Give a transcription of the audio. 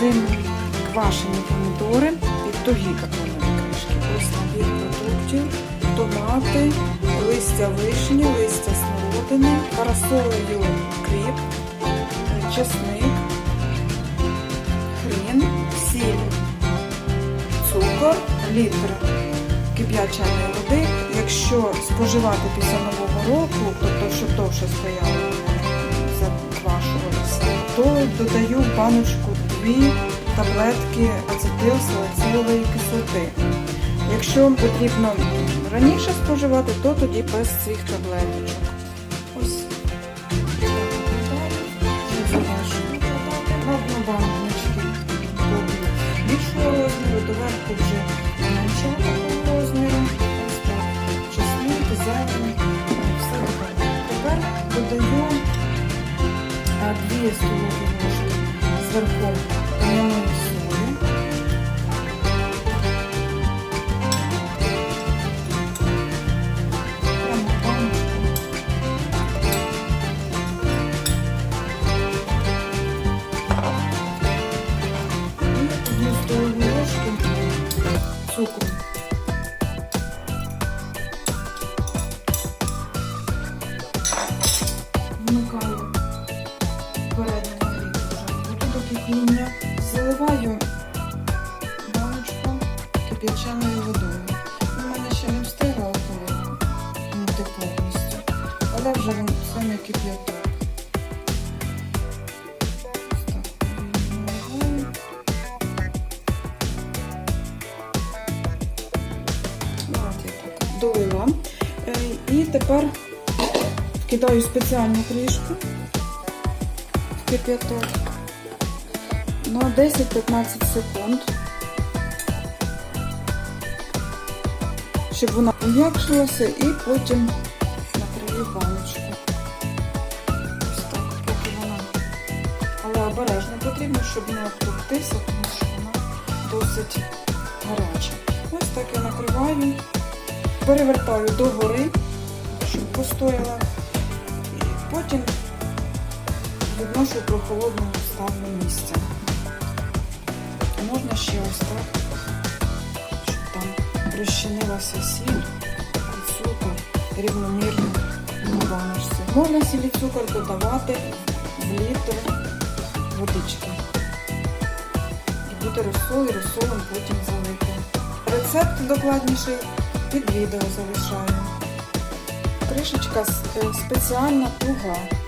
зиму квашені помідори і тугі кришки. Ось продуктів, томати, листя вишні, листя смородини, парасолею кріп, чесник, хрін, сіль, цукор, літр кип'яченої води. Якщо споживати після нового року, тобто щоб довше стояло, заквашувалося, то додаю баночку дві таблетки ацетилсалицилової кислоти. Якщо вам потрібно раніше споживати, то тоді без цих таблеточок. Ось одну баночку більшого вже меншого такого. Ось так. Чесник, зелень, все добре. Тепер додаю а, дві столові ложки Liverpool. Кип'яченою водою. У мене ще не встигла охолонути повністю, але вже він це не кип'яток. Ну, долила. Е, І тепер вкидаю спеціальну кришку в кип'яток на 10-15 секунд, щоб вона пом'якшилася і потім накрию баночку. Ось так, поки вона. Але обережно потрібно, щоб не обтруктися, тому що вона досить гаряча. Ось так я накриваю, перевертаю догори, щоб постояла. І потім відношу прохолодне ставлю місце. Можна ще ось так, розчинилася сіль і цукор рівномірно на баночці. Можна сіль цукор додавати в літр водички. І буде розсол і розсолом потім залити. Рецепт докладніший під відео залишаю. Кришечка е, спеціальна туга.